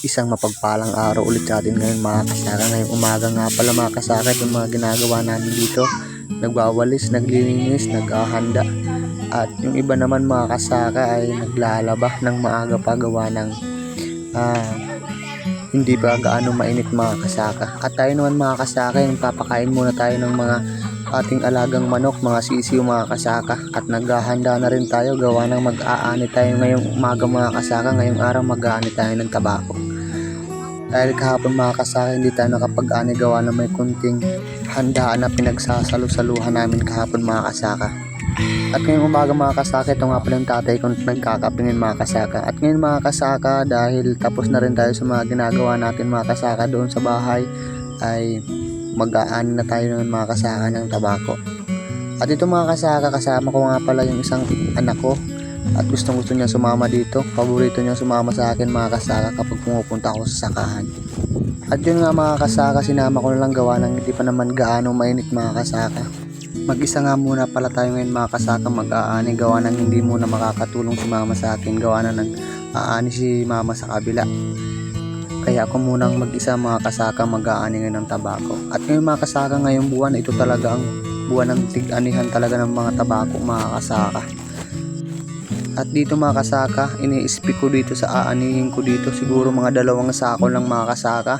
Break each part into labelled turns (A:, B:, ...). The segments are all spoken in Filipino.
A: Isang mapagpalang araw ulit sa atin ngayon mga kasaka. Ngayong umaga nga pala mga kasaka yung mga ginagawa namin dito. Nagwawalis, naglilinis, naghahanda. At yung iba naman mga kasaka ay naglalaba ng maaga pa gawa ng ah, hindi pa gaano mainit mga kasaka. At tayo naman mga kasaka, yung papakain muna tayo ng mga ating alagang manok, mga sisiyo mga kasaka. At naghahanda na rin tayo gawa ng mag-aani tayo ngayong umaga mga kasaka. Ngayong araw mag-aani tayo ng tabako. Dahil kahapon mga kasaka, hindi tayo nakapag-ani gawa na may kunting handaan na pinagsasalu-saluhan namin kahapon mga kasaka. At ngayong umaga mga kasaka, ito nga pala yung tatay kong nagkakapingin mga kasaka. At ngayon mga kasaka, dahil tapos na rin tayo sa mga ginagawa natin mga kasaka doon sa bahay, ay mag-aan na tayo ng mga kasaka ng tabako. At ito mga kasaka, kasama ko nga pala yung isang anak ko. At gustong gusto niya sumama dito. Paborito niya sumama sa akin mga kasaka kapag pumupunta ako sa sakahan. At yun nga mga kasaka, sinama ko na lang gawa ng hindi pa naman gaano mainit mga kasaka. Mag-isa nga muna pala tayo ngayon mga kasaka mag-aani gawa ng hindi muna makakatulong si mama sa akin gawa na nag aani si mama sa kabila. Kaya ako munang mag-isa mga kasaka mag-aani ng tabako. At ngayon mga kasaka ngayong buwan ito talaga ang buwan ng tig-anihan talaga ng mga tabako mga kasaka. At dito mga kasaka, ini-speak ko dito sa aanihin ko dito. Siguro mga dalawang sako lang mga kasaka.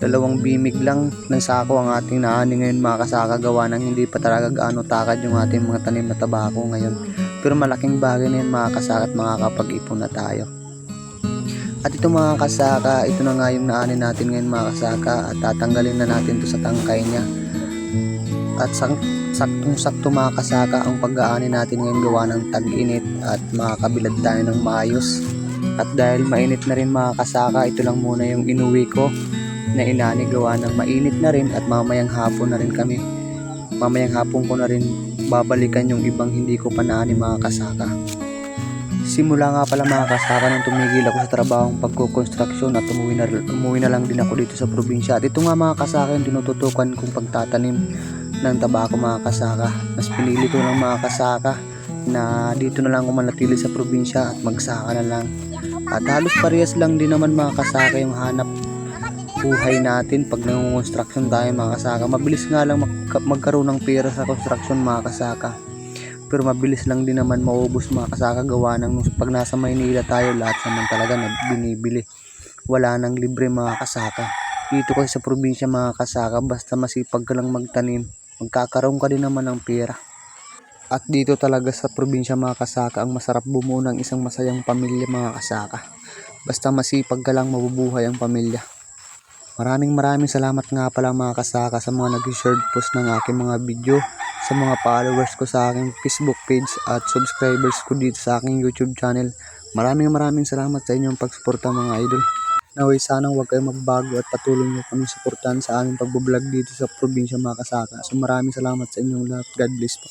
A: Dalawang bimig lang ng sako ang ating naani ngayon mga kasaka. Gawa ng hindi pa talaga gaano takad yung ating mga tanim na tabako ngayon. Pero malaking bagay na yan mga kasaka at makakapag-ipon na tayo. At ito mga kasaka ito na nga yung naani natin ngayon mga kasaka. At tatanggalin na natin to sa tangkay niya at sak saktong sakto mga kasaka ang pag-aani natin ngayon gawa ng tag-init at makakabilad tayo ng maayos at dahil mainit na rin mga kasaka ito lang muna yung inuwi ko na inani gawa ng mainit na rin at mamayang hapon na rin kami. Mamayang hapon ko na rin babalikan yung ibang hindi ko pa naani mga kasaka. Simula nga pala mga kasaka nung tumigil ako sa trabahong pagkukonstruksyon at umuwi na, umuwi na lang din ako dito sa probinsya. At ito nga mga kasaka yung tinututukan kong pagtatanim ng tabako mga kasaka. Mas pinili ko lang mga kasaka na dito na lang manatili sa probinsya at magsaka na lang. At halos parehas lang din naman mga kasaka yung hanap buhay natin pag nangungonstruction tayo mga kasaka. Mabilis nga lang magka- magkaroon ng pera sa construction mga kasaka. Pero mabilis lang din naman maubos mga kasaka gawa ng pag nasa Maynila tayo lahat naman talaga na binibili. Wala nang libre mga kasaka. Dito kasi sa probinsya mga kasaka basta masipag ka lang magtanim magkakaroon ka din naman ng pera. At dito talaga sa probinsya mga kasaka ang masarap bumuo ng isang masayang pamilya mga kasaka. Basta masipag ka lang mabubuhay ang pamilya. Maraming maraming salamat nga pala mga kasaka sa mga nag-share post ng aking mga video, sa mga followers ko sa aking Facebook page at subscribers ko dito sa aking YouTube channel. Maraming maraming salamat sa inyong pagsuporta mga idol. Naway sanang huwag kayong magbago at patuloy nyo kami suportahan sa aming pagbablog dito sa probinsya mga kasaka. So maraming salamat sa inyong lahat. God bless po.